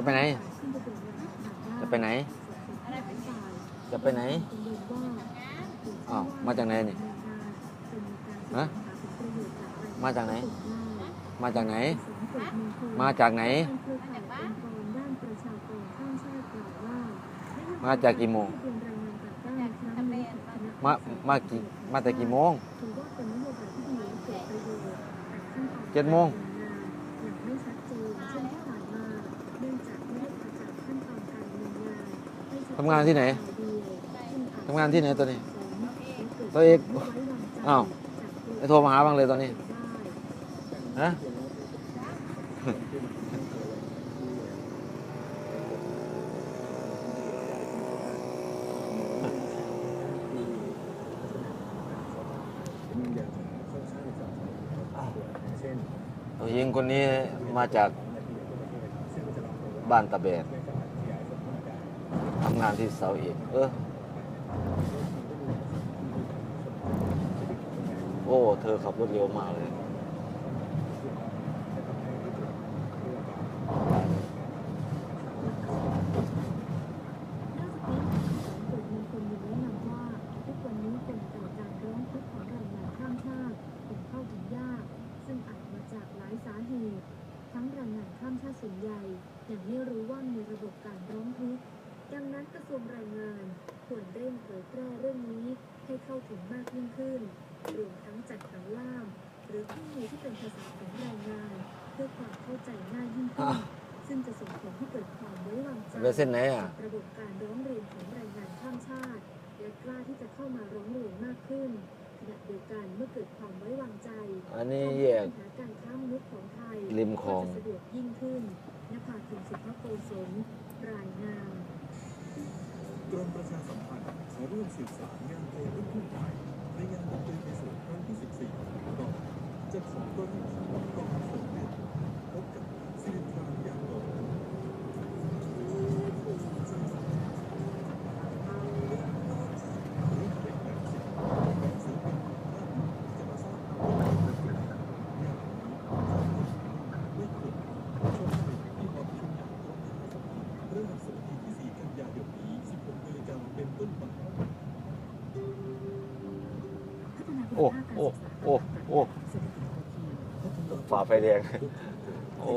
จะไปไหน จะไปไหน จะไปไหนอ้าวมาจากไหนนี่ฮะมาจากไหน มาจากไหน มาจากไหน มาจากกี่โมง มา มากี่ มาแต่กี่โมงเจ็ดโมง ทำงานที่ไหนทำงานที่ไหนตัวนี้ ตัวเอกอ้าวไม่โทรมาหาบ้างเลยตอนนี้ฮะผู้หญิงคนนี้มาจากบ้านตะเบนทำงานที่เสาเอกเออ โอ้ เธอขับรถเร็วมากเลย ทั้งแรงงานข้ามชาติส่วนใหญ่ยังไม่รู้ว่ามีระบบการร้องทุกข์ ดังนั้นกระทรวงแรงงานควรเร่งเผยแพร่เรื่องนี้ให้เข้าถึงมากยิ่งขึ้น รวมทั้งจัดหาล่าม หรือข้อมูลที่เป็นภาษาของแรงงาน เพื่อความเข้าใจง่ายยิ่งขึ้นอะซึ่งจะส่งผลให้เกิดความไว้วางใจไปเส้นไหนอะกับระบบการร้องเรียนของแรงงานข้ามชาติและกล้าที่จะเข้ามาร้องเรียนมากขึ้นขณะเดียวกันเมื่อเกิดความไว้วางใจอันนี้แยกปัญหาการค้ามนุษย์ของไทยริมคลองก็จะสะดวกยิ่งขึ้นนภาคินสุภโกศลรายงานกรม ประชาสัมพันธ์ขอร่วมสืบสารงานเพลงลูกทุ่งไทยในงานดนตรีในสวนครั้งที่ 14ต่อจะขอต้อนรับกองสมเด็จพบกับศิรินทรายางกรเริ่มสุดที่4กันยายนนี้ 16นาฬิกาเป็นต้นไป โอ้โอ้โอ้โอ้ฝ่าไฟแดงโอ้